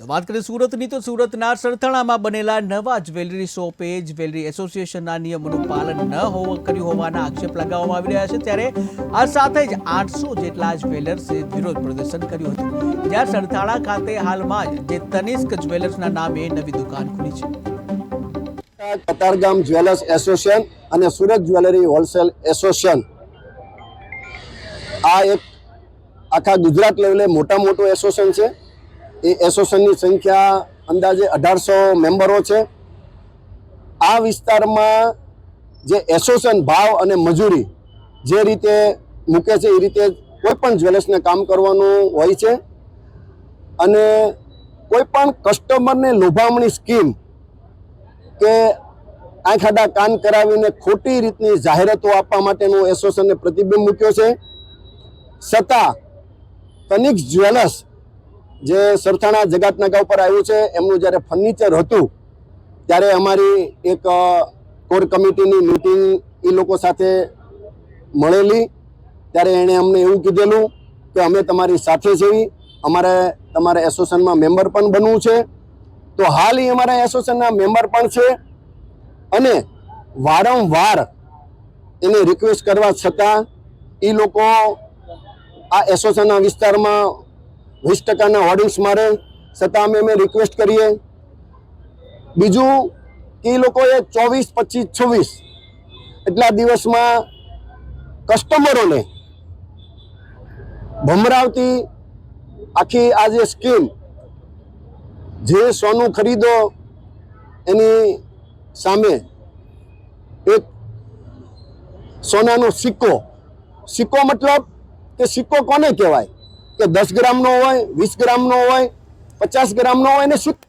તો વાત કરીએ સુરતની, તો સુરતના સરથાણામાં બનેલા નવા જ્વેલરી શોપે જ્વેલરી એસોસિએશનના નિયમોનું પાલન ન હોવા કર્યું હોવાના આક્ષેપ લગાવવામાં આવી રહ્યા છે. ત્યારે આ સાથે જ આઠસો જેટલા જ્વેલર્સે વિરોધ પ્રદર્શન કર્યું હતું. જ્યાં સરથાણા ખાતે હાલમાં જ જે તનિષ્ક જ્વેલર્સના નામે નવી દુકાન ખુલી છે. કતારગામ જ્વેલર્સ એસોસિએશન અને સુરત જ્વેલરી હોલસેલ એસોસિએશન. આ એક આખા ગુજરાત લેવલે મોટા મોટું એસોસિએશન છે. એ એસોસિએશનની સંખ્યા અંદાજે અઢારસો મેમ્બરો છે. આ વિસ્તારમાં જે એસોસિએશન ભાવ અને મજૂરી જે રીતે મૂકે છે, એ રીતે કોઈ પણ જ્વેલર્સને કામ કરવાનું હોય છે. અને કોઈ પણ કસ્ટમરને લોભામણી સ્કીમ કે આંખ આડા કાન કરાવીને ખોટી રીતની જાહેરાતો આપવા માટેનું એસોસિએશને પ્રતિબંધ મૂક્યો છે. છતાં, તનિક જ્વેલર્સ જે સરથાણા જગાતનાકા ઉપર આવ્યું છે, એમનું જ્યારે ફર્નિચર હતું, ત્યારે અમારી એક કોર કમિટીની મિટિંગ એ લોકો સાથે મળેલી. ત્યારે એણે અમને એવું કીધેલું કે અમે તમારી સાથે છીએ, અમારે તમારા એસોસિએશનમાં મેમ્બર પણ બનવું છે. તો હાલ એ અમારા એસોસિએશનના મેમ્બર પણ છે અને વારંવાર એને રિક્વેસ્ટ કરવા છતાં એ લોકો આ એસોસિએશનના વિસ્તારમાં વીસ ટકાના હોર્ડિંગ્સ મારે છતાં અમે અમે રિક્વેસ્ટ કરીએ. બીજું કે એ લોકોએ ચોવીસ, પચીસ, છવ્વીસ એટલા દિવસમાં કસ્ટમરોને ભમરાવતી આખી આ જે સ્કીમ જે સોનું ખરીદો એની સામે એક સોનાનો સિક્કો. સિક્કો મતલબ કે સિક્કો કોને કહેવાય? કે દસ ગ્રામનો હોય વીસ ગ્રામનો હોય પચાસ ગ્રામનો હોય અને સિક્કો